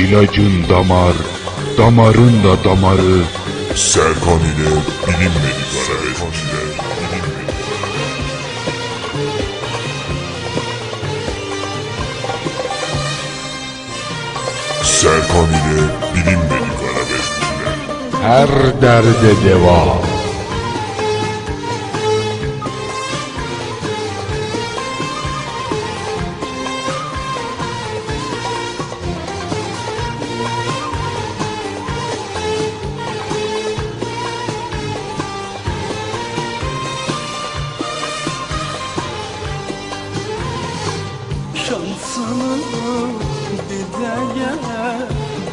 İlacın damar, damarın da damarı. Serkan ile bilinmedik arabeskçiler. Serkan ile bilinmedik arabeskçiler. Her derde deva.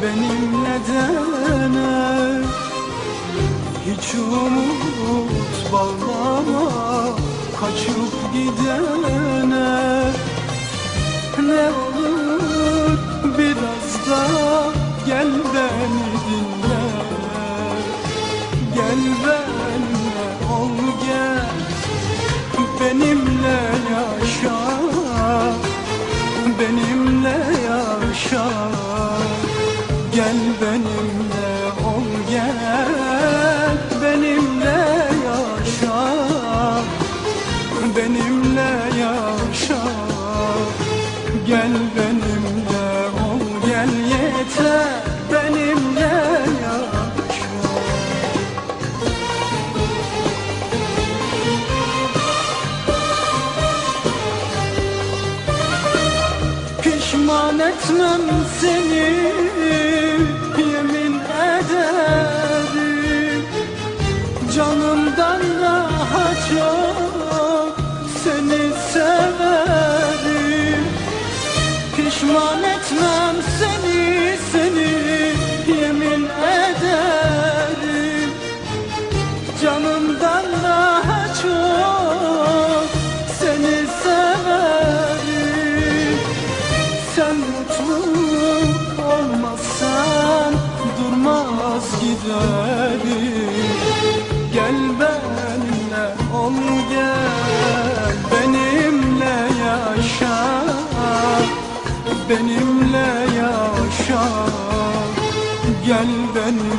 Benimle dene Hiç umut bağlama kaçıp gidene. Ne olur biraz da gel beni dinle. Gel benimle ol gel benimle Gel benimle ol gel. Benimle yaşa. Benimle yaşa. Gel benimle ol gel yeter. Benimle yaşa. Pişman etmem seni giderim Gel benimle ol gel. Benimle yaşa. Benimle yaşa. Gel benimle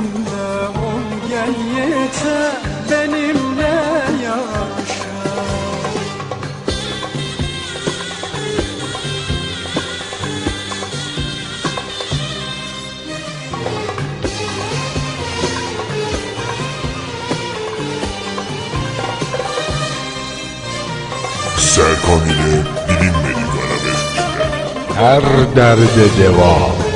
Serkan ile bilinmedik arabeskçiler. Her derde deva.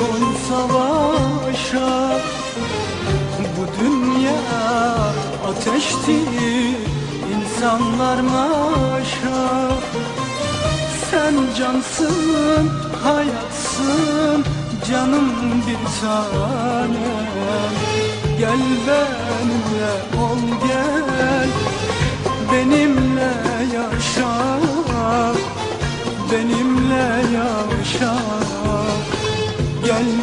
Meçhul savaşa Bu dünya ateştir insanlar maşa. Sen cansın hayatsın canım bir tanem. Gel benimle ol gel benimle yaşa. Benimle yaşa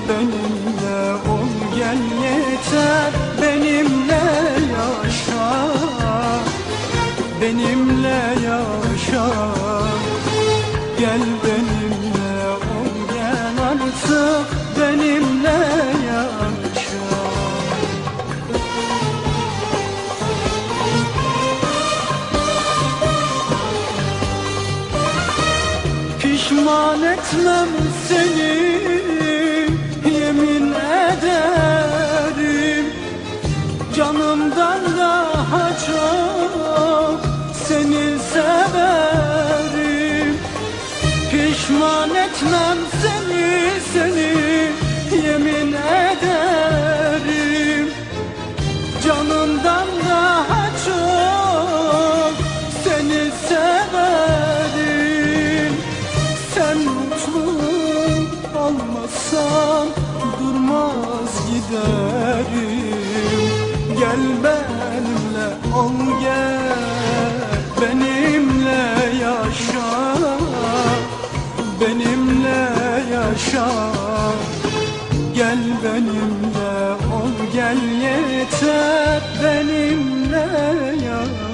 benimle ol gel yeter. Benimle yaşa. Benimle yaşa. Gel benimle ol gel artık. Benimle yaşa. Pişman etmem seni etmem seni seni yemin ederim. Canımdan daha çok seni severim. Sen mutlu olmasan durmaz giderim. Gel ben benimle yeter benimle yaşa